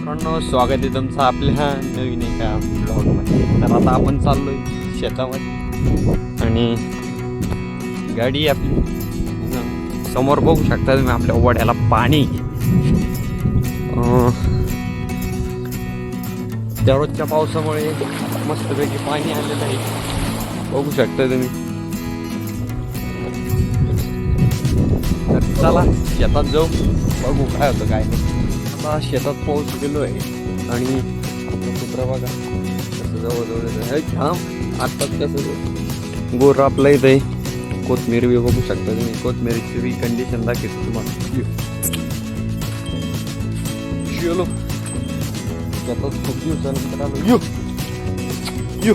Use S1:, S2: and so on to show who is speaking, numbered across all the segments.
S1: मित्रांनो स्वागत आहे तुमचं आपल्या नवीन एका ब्लॉगमध्ये तर आता आपण चाललो आहे शेतामध्ये. आणि गाडी आपली समोर बघू शकता तुम्ही आपल्या वड्याला पाणी. दररोजच्या पावसामुळे मस्तपैकी पाणी आलेलं आहे. बघू शकता तुम्ही. तर चला शेतात जाऊ. बघू काय होतं काय नाही. आता शेतात पाऊस गेलो आहे आणि आपलं कुत्रा बघा कसं जवळजवळ येतं. थांब आत्ताच कसं गोर आपला इथं. आहे कोथमीर बी बघू शकता तुम्ही. कोथमिरीची बी कंडिशन दाखवतो तुम्हाला. चलो शेतात खूप दिवसानंतर आलो. यो. यो.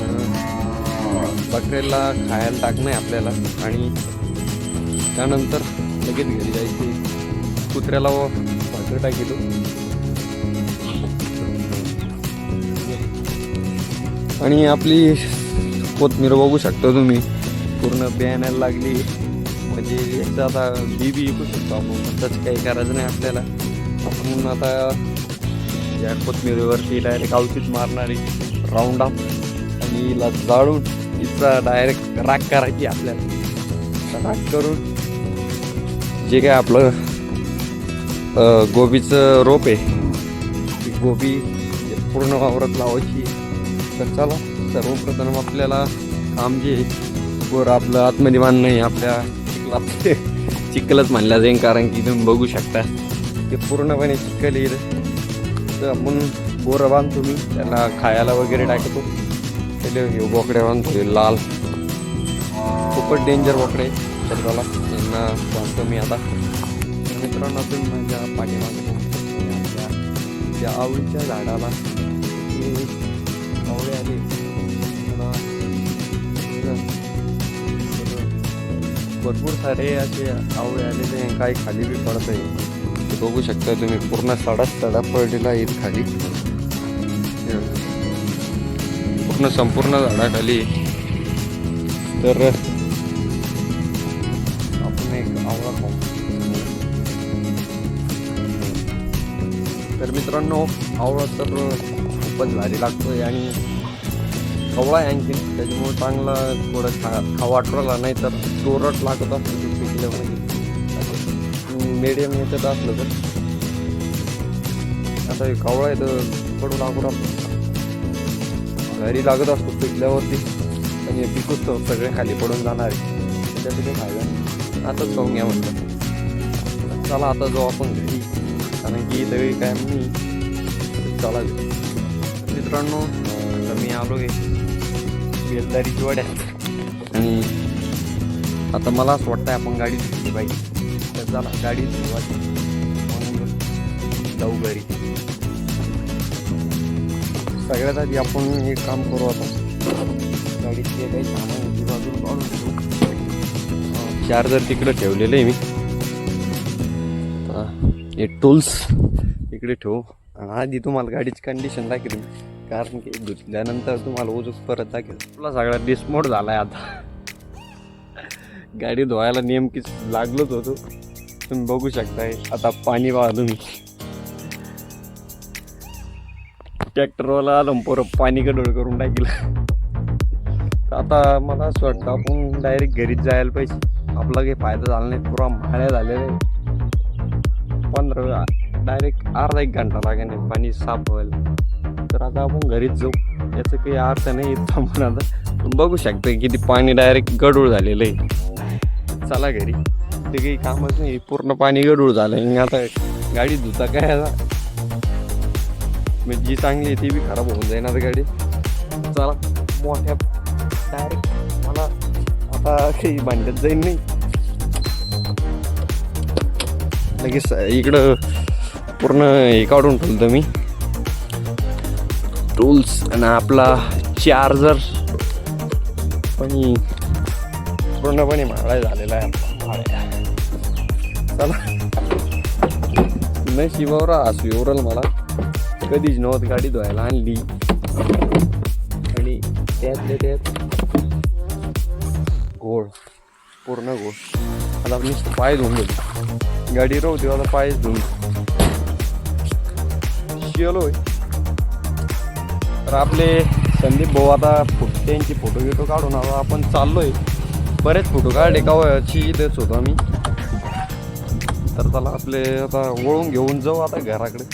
S1: अं, बकऱ्याला खायला टाकणं आहे आपल्याला. आणि त्यानंतर लगेच घरी जायचे. कुत्र्याला व भाकर आणि आपली कोथमीर बघू शकता तुम्ही. पूर्ण बियाण्याला लागली. म्हणजे याचं आता बी बी विकू शकतो आपण. तसं काही करायचं नाही आपल्याला. म्हणून आता या कोथमिरीवरती डायरेक्ट औषध मारणारी राऊंड अप आणि हिला जाळून हिचा डायरेक्ट राख करायची आपल्याला. राख करून जे काय आपलं गोबीचं रोप आहे. ती गोबी पूर्ण वावरात लावायची. तर चला सर्वप्रथम आपल्याला काम जे आहे, गोर आपलं आत्मनिर्माण नाही आपल्या चिखला चिखलच म्हणलं जाईल कारण की तुम्ही बघू शकता. ते पूर्णपणे चिखल येईल तर आपण गोरं बांधतो मी त्याला खायला वगैरे टाकतो. त्याला हे बोकडे बांधतो लाल. खूपच डेंजर बोकडे तर चला त्यांना बांधतो मी आता. मित्रांनो माझ्या पाठीमागे त्या आवळीच्या झाडाला आवळे आले. भरपूर सारे असे आवळे आलेले आहे. काही खाली बी पडत आहे ते बघू शकता तुम्ही पूर्ण सडाच सडा पडलेला आहे खाली. पूर्ण संपूर्ण झाडाखाली. तर आपण एक आवळा खाऊ तर मित्रांनो आवळा तर खूपच भारी लागतो आहे आणि कवळा आहे आणखी त्याच्यामुळे चांगला थोडं खा खा वाटवला नाही तर चोरट लागत असतो ते पिकल्यामध्ये मीडियम याच्यात असलं तर. आता हे कवळा आहे तर कडू लागू आपण घरी लागत असतो पिकल्यावरती. आणि हे पिकूच तर सगळे खाली पडून जाणार आहे. त्याच्यासाठी फायदा आता आताच खाऊन घ्या म्हणतात चला आता जाऊ आपण घरी. कारण की सगळी काय मी चला घरी. मित्रांनो आता मी आलो आहे बेलदारीची वड्या. आणि आता मला असं वाटतं आपण गाडी धुतली पाहिजे. तर चला गाडी धुवायची म्हणून जाऊ घरी. सगळ्यात आधी आपण एक काम करू आता. गाडीत जे काही सामान बाजूला काढून चार्जर तिकडे ठेवलेलं आहे मी. हे टूल्स इकडे ठेवू. आधी तुम्हाला गाडीची कंडिशन दाखवेल कारण की धुतल्यानंतर तुम्हाला ओजूच परत दाखवेल. तुला सगळा डिस्मोट झाला आहे आता. गाडी धुवायला नेमकीच लागलोच होतो. तुम्ही बघू शकताय. आता पाणी पहा तुम्ही ट्रॅक्टरवाला आलं पोरं पाणी गडोळ करून टाकलं. आता मला असं वाटतं आपण डायरेक्ट घरीच जायला पाहिजे. आपला काही फायदा झाला नाही पुरा माळ्या झालेल्या आहे पंधरा डायरेक्ट अर्धा एक घंटा लागेल पाणी साफ व्हायला तर आता आपण घरीच जाऊ. याचं काही अर्थ नाही थांबून आता. बघू शकता किती पाणी डायरेक्ट गडूळ झालेलं आहे. चला घरी. ते काही कामच नाही. पूर्ण पाणी गडूळ झालं आता गाडी धुता काय आता? म्हणजे जी चांगली आहे ती बी खराब होऊन जाईल आता गाडी. चला. मोठ्या डायरेक्ट मला आता काही भांडत जाईल नाही. लगेच इकडं पूर्ण हे काढून ठेवलं मी. टूल्स आणि आपला चार्जर पण पूर्णपणे माळा झालेला आहे चला. नाही शिवावरा असू एवढं मला. कधीच नव्हत गाडी धुवायला आणली. आणि त्यातले त्यात गोळ पूर्ण गोळ आता मी पाय धुवून गेलो गाडी राहू दे आता पायच धुवून. गेलोय तर आपले संदीप भाऊ आता त्यांची फोटो गिटो काढून आलो आपण चाललोय. बरेच फोटो काढले गावाची इथेच होतो आम्ही. तर चला आपले आता वळून घेऊन जाऊ आता घराकडे.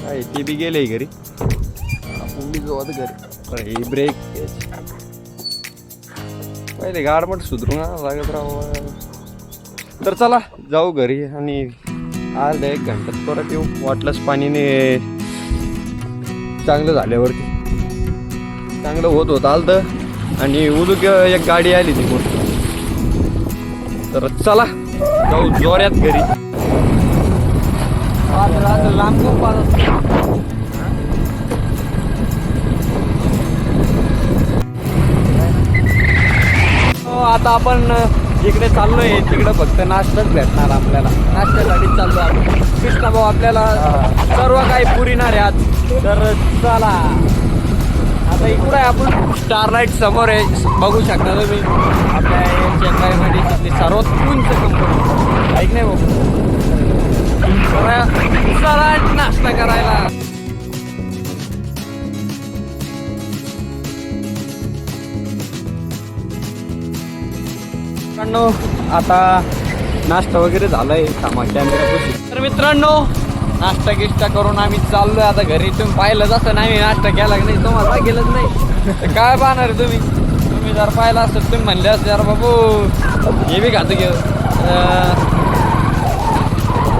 S1: काय ते बी गेले घरी. आपण बी जाऊ आता घरी. तर हे ब्रेक पहिले गाडमट सुधरू ना लागत राहू तर चला. जाऊ घरी आणि अर्धा एक घंट्यात परत येऊ. वाटलंच पाणीने चांगलं झाल्यावरती. चांगलं होत होत आलं आणि उलूक एक गाडी आली तिकडून. तर चला जाऊ जोऱ्यात घरी. लांब हो, आता आपण जिकडे चाललोय तिकडे फक्त नाश्ताच भेटणार आपल्याला. नाश्त्यासाठी चाललो आपण. कृष्णा भाऊ आपल्याला सर्व काही पुरिणार आहे आज. तर चला. आता इकडे आहे आपण. स्टारलाईट समोर आहे. बघू शकता तुम्ही. आपल्या चेन्नईमध्ये तिथली सर्वात उंच कंपनी ऐक नाही बघू चला नाश्ता करायला. मित्रांनो आता नाश्ता वगैरे झालाय कामा तर मित्रांनो नाश्ता गिष्टा करून आम्ही चाललोय. आता घरी तुम्ही पाहिलं जातं नाही नाश्ता केला की नाही तुम्हाला गेलंच नाही. तर काय पाहणार आहे तुम्ही? तुम्ही जर पाहिलं असत तुम्ही म्हणले असते यार बाबू हे बी खातं घेऊ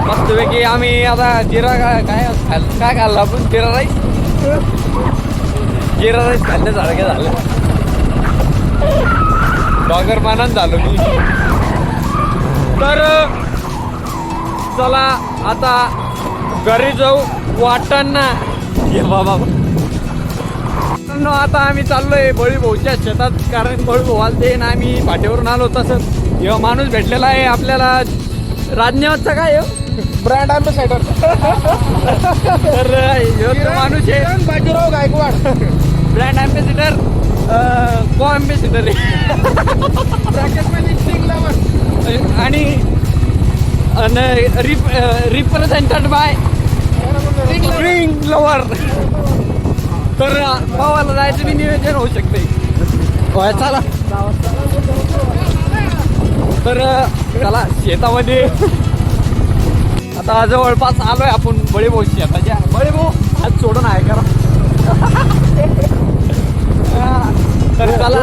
S1: मस्तपैकी आम्ही आता जिरा काय काय खाल- काय खाल्लं आपण? जिरा राईस? जिरा राईस खाल्ल्यासारखं झालं. डॉगर मानान झालो मी. तर चला आता घरी जाऊ. वाटांना ये बाबा. आता आम्ही चाललोय बळी भाऊच्या शेतात. कारण बळी भाऊ आलते ना आम्ही पाठीवरून आलो तसंच. जेव्हा माणूस भेटलेला आहे आपल्याला. राजनेवाचा काय हो?
S2: ब्रँड अँबॅसेडर
S1: तर तो माणूस आहे.
S2: Bajirao Gaikwad.
S1: Brand ambassador co ambassador आणि
S2: ब्रॅकेटमध्ये
S1: आणि रिप्रेझेंटेड बाय स्ट्रिंग लवर तर भावाला जायचं मी नियोजन होऊ शकते होय चला. तर चला शेतामध्ये. आता जवळपास आलोय आपण बळीभाऊ शेताच्या बळीभाऊ आज सोडून आहे करा तर चला.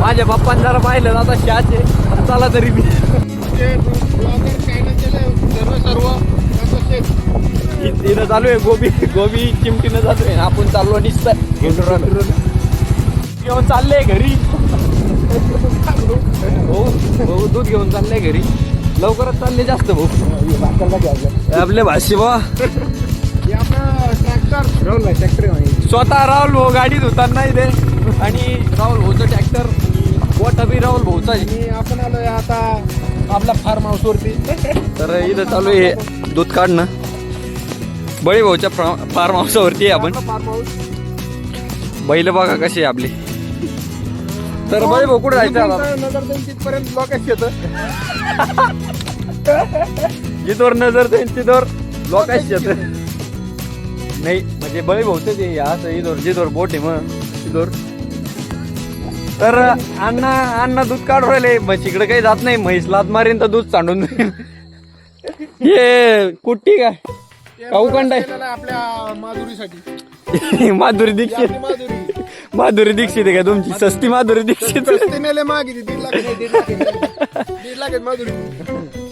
S1: माझ्या बाप्पान जरा पाहिलं आता शाचे चला तरी मी.
S2: ब्लॉगर चॅनल केलं सर्व सर्व.
S1: इथं चालू आहे गोबी. गोबी चिमटीनं चालू आहे. आपण चाललो निसतं घेऊन चालले घरी. हो भाऊ दूध घेऊन चालले घरी. लवकरच चालले जास्त भाऊ.
S2: बाटलला घ्यायचं.
S1: आपले भाषी बा
S2: हे आपलं ट्रॅक्टर. ट्रॅक्टर
S1: स्वतः राहुल भाऊ गाडीत उतरणार इथे. आणि राहुल भाऊचं ट्रॅक्टर गोटा बी राहुल भाऊचा
S2: आपण आलोय आता आपला फार्म हाऊस वरती.
S1: तर इथं चालू आहे दूध काढणं. बळी भाऊच्या फार्म हाऊसवरती आहे आपण.
S2: फार्म हाऊस
S1: बैल बघा कशी आहे आपली. तर बळी भाऊ कुठे जायचं
S2: दोन तिथपर्यंत लोकांच येतं
S1: जिथवर नजर देईन तिथवर लोकांशी येत नाही म्हणजे बळी भाऊच ते असं इथवर जिथवर बोट आहे मग तिथवर तर अण्णा अण्णा दूध काढू राहिले. म्हशीकडे काही जात नाही म्हैस लात मारीन तर दूध सांडून. देईन हे कुट्टी काय? काऊकंड आहे.
S2: आपल्या माधुरीसाठी.
S1: माधुरी दीक्षित.
S2: माधुरी.
S1: दीक्षित आहे का तुमची? सस्ती माधुरी दीक्षित.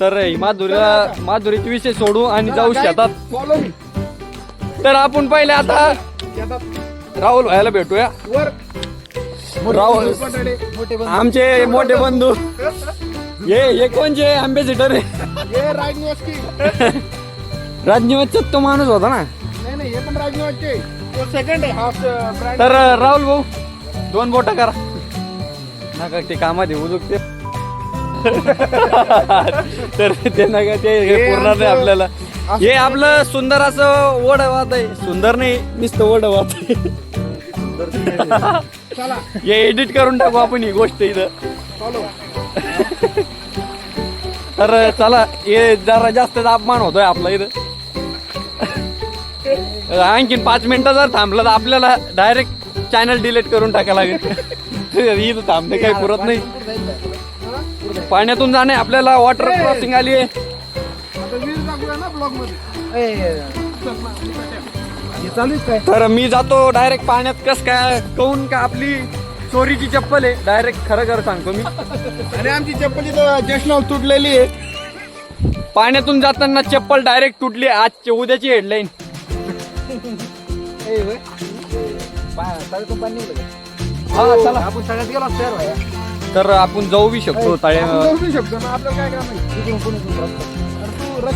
S1: तर ही माधुरीला माधुरीचे विषय सोडू आणि जाऊ शेतात.
S2: फॉलो
S1: तर आपण पहिले आता राहुल व्हायला भेटूया. राहुल. आमचे मोठे बंधू. हे हे कोणचे? अँबेसिडर आहे.
S2: हे राजनिवासची
S1: राजनिवासचा तो माणूस होता ना. तर राहुल भाऊ दोन बोट करा. नका ते कामात येऊ दुखते. तर ते नका ते हे
S2: हे
S1: पूर्ण नाही आपल्याला. हे आपलं सुंदर असं वड वाहत आहे. सुंदर नाही नुसतं
S2: चला.
S1: हे एडिट करून टाकू आपण ही गोष्ट इथं. तर चला हे जरा जास्त अपमान होतोय आपला इथं. आणखीन पाच मिनिटं जर थांबलं तर आपल्याला डायरेक्ट चॅनल डिलीट करून टाकायला लागेल. इथं थांबणे काही पुरत नाही. पाण्यातून जाणे आपल्याला वॉटर क्रॉसिंग आली आहे. तर मी जातो डायरेक्ट पाण्यात. कस काय कहून का आपली चोरीची चप्पल आहे? डायरेक्ट खरं खरं सांगतो मी.
S2: आणि आमची चप्पल इथं जशनाव तुटलेली आहे.
S1: पाण्यातून जाताना चप्पल डायरेक्ट तुटली आजची उद्याची हेडलाईन?
S3: हा. चला. आपण सगळ्यात गेलो.
S1: तर आपण जाऊ बी शकतो तळ्या
S2: शकतो ना. आपल्याला काय काम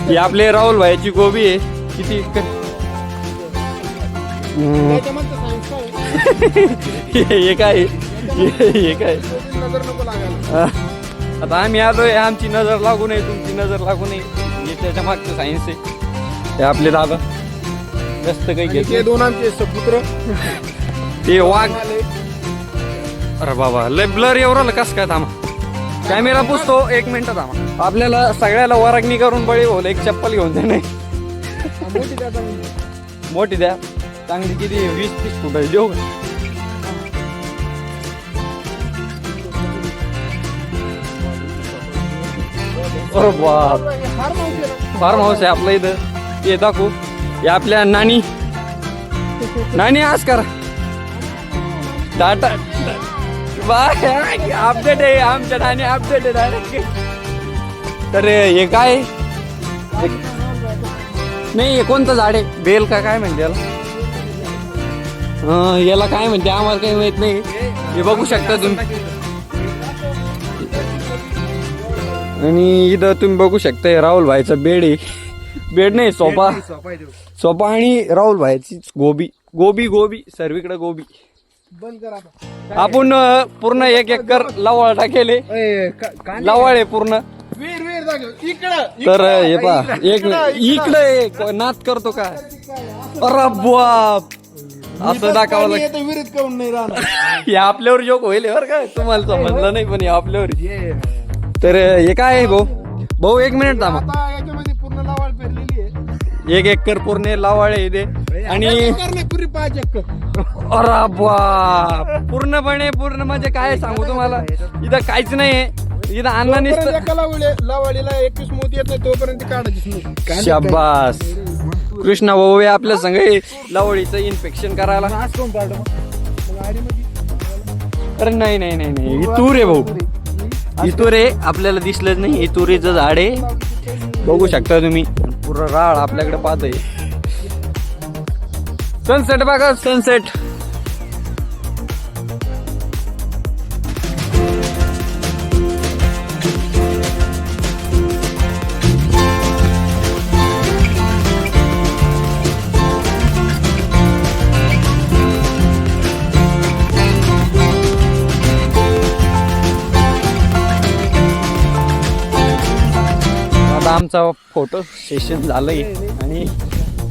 S1: ही आपले राहुल भाईची गोबी आहे. किती? हे काय हे हे काय? हा. आता आम्ही आलोय. आमची नजर लागू नये तुमची नजर लागू नये. हे त्याच्या मागचं सायन्स आहे. ते आपले दादा. जास्त काही
S2: आणि
S1: घेत
S2: ते
S1: नाही.
S2: दोन आमचे सपुत्र.
S1: ते वाघ. अरे बाबा लय ब्लर एवढं कस काय थांबा. कॅमेरा पुसतो एक मिनिट थांबा. आपल्याला सगळ्याला वरागणी करून बळी होल एक चप्पल घेऊन दे नाही.
S2: मोठी
S1: द्या चांगली. किती वीस तीस देऊ
S2: माहिती आहे ना.
S1: फार्म हाऊस आहे आपलं इथं. ये दाखवू. हे आपल्या नानी. नानी आज करा. टाटा. बाय. अपडेट आहे. आमच्या नानी अपडेट आहे. डायरेक्ट तर हे काय? नाही हे कोणतं झाड आहे? बेल का काय म्हणते याला? हं, याला काय म्हणते? आम्हाला काही माहीत नाही. हे बघू शकता तुम्ही. आणि इथं तुम्ही बघू शकता हे राहुल भाईचा बेड आहे. बेड नाही सोफा.
S2: सोपा.
S1: सोफा आणि राहुल भाईची गोबी. गोबी गोबी. सर्वीकडे गोबी.
S2: बंद कर आता.
S1: आपण अं, पूर्ण एक एकर लवाळ टाकेले. लवाळ आहे पूर्ण. तर हे पा एक
S2: इकडं,
S1: नाच करतो काय? अरे बाप! असं दाखवावं लागतं
S2: येतं, विहिरीत काहून नाही राहणार.
S1: हे आपल्यावर जोक होईल बरं का? तुम्हाला समजलं नाही पण हे आपल्यावर. तर हे काय आहे भाऊ? भाऊ एक मिनिट थांबा.
S2: याच्यामध्ये पूर्ण लावाळ पेरलेली आहे.
S1: एक एकर पूर्ण लावाळ आहे आणि
S2: पुरी पाच एकर.
S1: अरे बाप! पूर्णपणे पूर्ण म्हणजे काय सांगू तुम्हाला? इथं काहीच नाही इथं नुसतं
S2: एका लावळी- लावाळीला एकवीस मोती येत नाही तोपर्यंत काढायचीच नाही.
S1: शाबास. कृष्णा भाऊ हे आपल्या संग हे लवळीचं इन्फेक्शन करायला. अरे नाही नाही नाही नाही. इतूर आहे भाऊ. इतूर आहे आपल्याला दिसलंच नाही. इतुरीचं झाड आहे. बघू शकता तुम्ही. पूर्ण राळ आपल्याकडे पाहतोय. सनसेट बघा सनसेट आमचा फोटो सेशन झालंय. आणि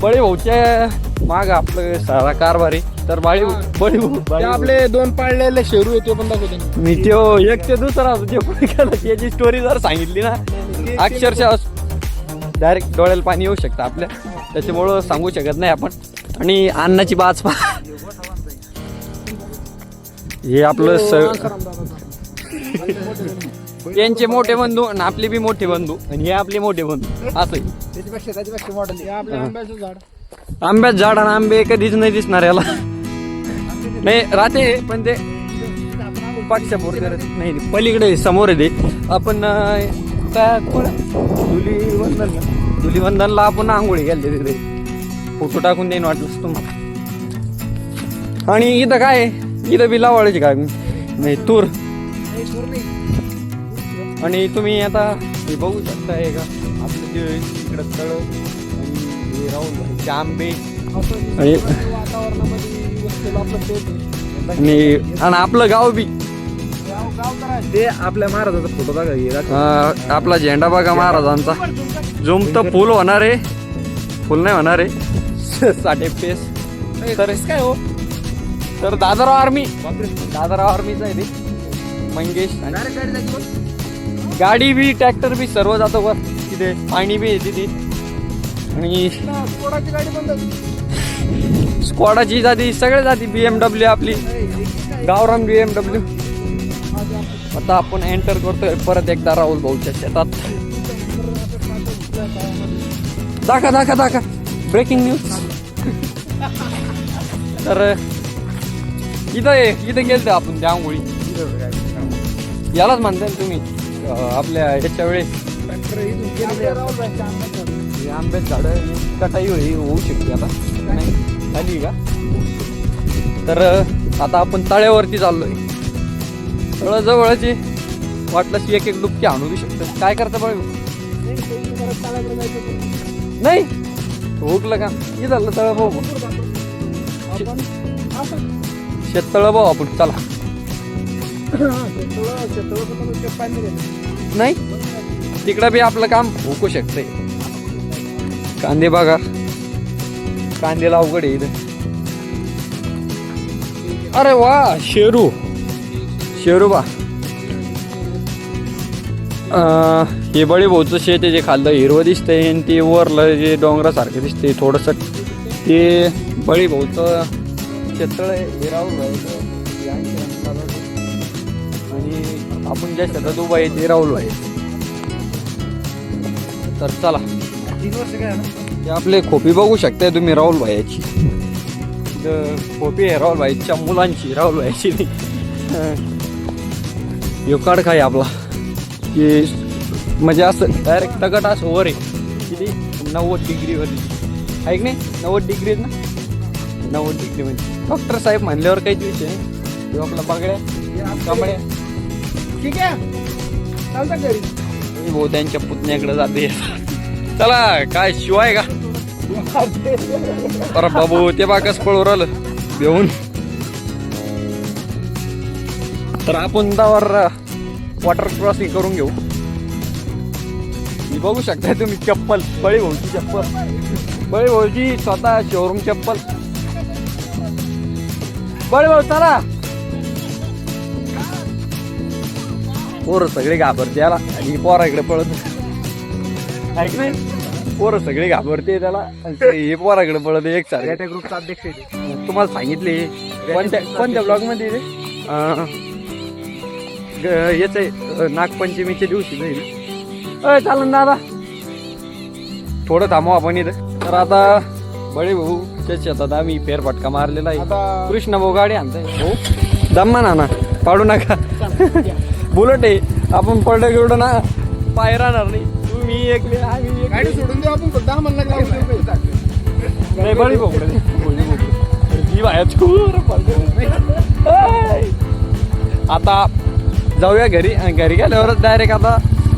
S1: बळी भाऊच्या माग आपलं सारा कारभार आहे. तर बाळी बळी भाऊ
S2: ते आपले दोन पाळलेले शेरू आहे ते पण दाखवते.
S1: मी त्यो एक ते दुसरा जे पुढे गेला त्याची स्टोरी जर सांगितली ना अक्षरशः डायरेक्ट डोळ्याला पाणी येऊ शकतं आपल्या. त्याच्यामुळं सांगू शकत नाही आपण. आणि अन्नाची बाज पा हे आपलं स त्यांचे मोठे बंधू आणि आपले बी मोठे बंधू आणि हे आपले मोठे बंधू असं आहे.
S3: त्याच्यापेक्षा त्याच्यापेक्षा मॉडेल
S2: आपले आंब्याचं झाड
S1: आंब्यात झाड आणि आंबे कधीच नाही दिसणार याला नाही राहते पण ते राहते. नाही नाही, पलीकडे समोर आहे ते आपण अं, काय? धुलीवंदन? धुलीवंदनला आपण आंघोळी गेले तिथे फोटो टाकून देईन वाटलं तुम्हाला आणि इथं काय आहे? इथं बी लावाळायची काय नाही तूर आणि तुम्ही आता हे बघू शकता हे का आपलं जे इकडं तळ आणि हे भाईचे आंबे आणि. आणि आपलं गाव बी
S3: ते आपल्या महाराजाचा फोटो हे.
S1: अं, आपला झेंडा बघा महाराजांचा जुमत फुल होणार आहे फुल नाही होणार आहे साठे पेस तर काय हो तर दादराव आर्मी दादराव आर्मीचा आहे ते मंगेश
S3: गाडी
S1: बी ट्रॅक्टर बी सर्व जातं वर तिथे. पाणी बी आहे तिथे आणि
S2: गाडी
S1: स्क्वॉडाची जाती सगळ्या जाती. बी एम डब्ल्यू आपली. गावरान बी एम डब्ल्यू आता आपण एंटर करतोय. परत एकदा राहुल भाऊच्या शेतात. दाखा दाखा दाखा. ब्रेकिंग न्यूज तर इथं इथं गेलतो आपण त्या आंघोळी यालाच म्हणताय तुम्ही. आपल्या ह्याच्या वेळेस आंब्यात झाडं कटाई होई होऊ शकते आता. नाही झाली का? तर आता आपण तळ्यावरती चाललोय. तळ जवळचे वाटलं की एक एक डुबकी आणू बी शकतं. काय करता बघ. नाही हुकलं का? हे झालं तळ भाऊ. शेततळ भाऊ आपण चला. नाही? तिकडं बी आपलं काम हुकू शकतंय. कांदे बघा. कांदेला अवघड आहे इथं. अरे वा शेरू. शेरू बा. हे बळे भाऊचं शेत आहे जे खाल्लं हिरवं दिसतंय आणि ते वरलं जे डोंगरासारखं दिसते थोडंसं. ते बळी भाऊचं क्षेत्र आहे राहायचं आपण ज्या शेतात उभा आहे ते राहुल भाई. तर चला.
S3: तीन वर्ष काय ना
S1: हे आपले खोपी बघू शकताय तुम्ही राहुल भाईची. खोपी आहे राहुल भाईच्या मुलांची राहुल भाईची. यो काढ काय आपला. की म्हणजे असं डायरेक्ट तगट असं वर आहे. किती? नव्वद डिग्रीवर आहे की नाही? नव्वद डिग्री ना? नव्वद डिग्री म्हणजे डॉक्टर साहेब म्हणल्यावर काहीच विषय नाही. आपला बागड्या कमड्या
S2: ठीक आहे? चालतं घरी.
S1: मी भाऊ त्यांच्या पुतण्याकडे जाते. चला काय शिवाय का? अरे बाबू ते बाकस पळवर आलं घेऊन तर आपण दावर वॉटर क्रॉसिंग करून घेऊ. मी बघू शकताय तुम्ही चप्पल बळी भाऊची चप्पल. बळी भाऊची स्वतः शोरूम चप्पल. बळी भाऊ चला. पोरं सगळे घाबरते याला. आणि पोरा इकडे पळत ऐक नाही? पोरं सगळे घाबरते त्याला. आणि ते हे पोरा इकडे पळत एक सारखे.
S3: त्या ग्रुपचा अध्यक्ष आहे ते.
S1: तुम्हाला सांगितले कोणत्या कोणत्या ब्लॉगमध्ये ते? अं, ग- याच आहे, अं, नागपंचमीच्या दिवशी जाईल अय चालन दादा. थोडं थांबू आपण इथं. तर आता बळे भाऊ शेतात आम्ही फेरफटका मारलेला आहे.
S2: आता
S1: कृष्ण भाऊ गाडी आणताय. हो दम्मा ना ना. पाडू नका. बुलट आहे. आपण पडलं गेवढं ना पाय राहणार नाही. तुम्ही एक
S2: गाडी सोडून देऊ आपण आम्हाला लागला
S1: नाही बळी जी बाहेर. आता जाऊया घरी. आणि घरी गेल्यावरच डायरेक्ट आता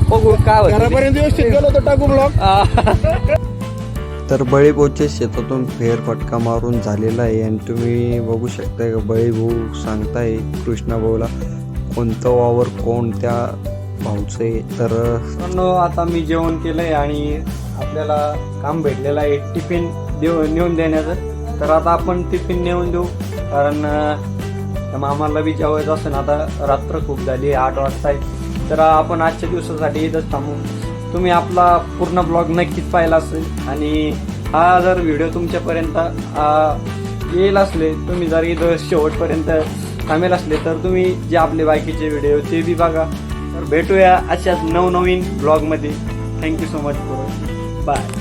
S1: बघू काय.
S2: घरापर्यंत व्यवस्थित गेलो तर टाकू ब्लॉक
S1: तर बळीभाऊच्या शेतातून फेरफटका मारून झालेला आहे. आणि तुम्ही बघू शकताय का बळीभाऊ सांगताय कृष्णाभाऊला कोणतं वावर कोणत्या भाऊचं आहे? तर आता मी जेवण केलंय आणि आपल्याला काम भेटलेलं आहे. टिफिन देऊ नेऊन देण्याचं. तर आता आपण टिफिन नेऊन देऊ. कारण मामाला बी जेवायचं असेल. आता रात्र खूप झाली आहे आठ वाजता आहे तर आपण आजच्या दिवसासाठी इथंच थांबू. तुम्ही आपला पूर्ण ब्लॉग नक्कीच पाहिला असेल. आणि हा जर व्हिडिओ तुमच्यापर्यंत येईल असले तुम्ही जर इथं शेवटपर्यंत थांबेल असले तर तुम्ही जे आपले बाकीचे व्हिडिओ ते बी बघा. तर भेटूया अशाच नवनवीन ब्लॉगमध्ये. Thank you so much for bye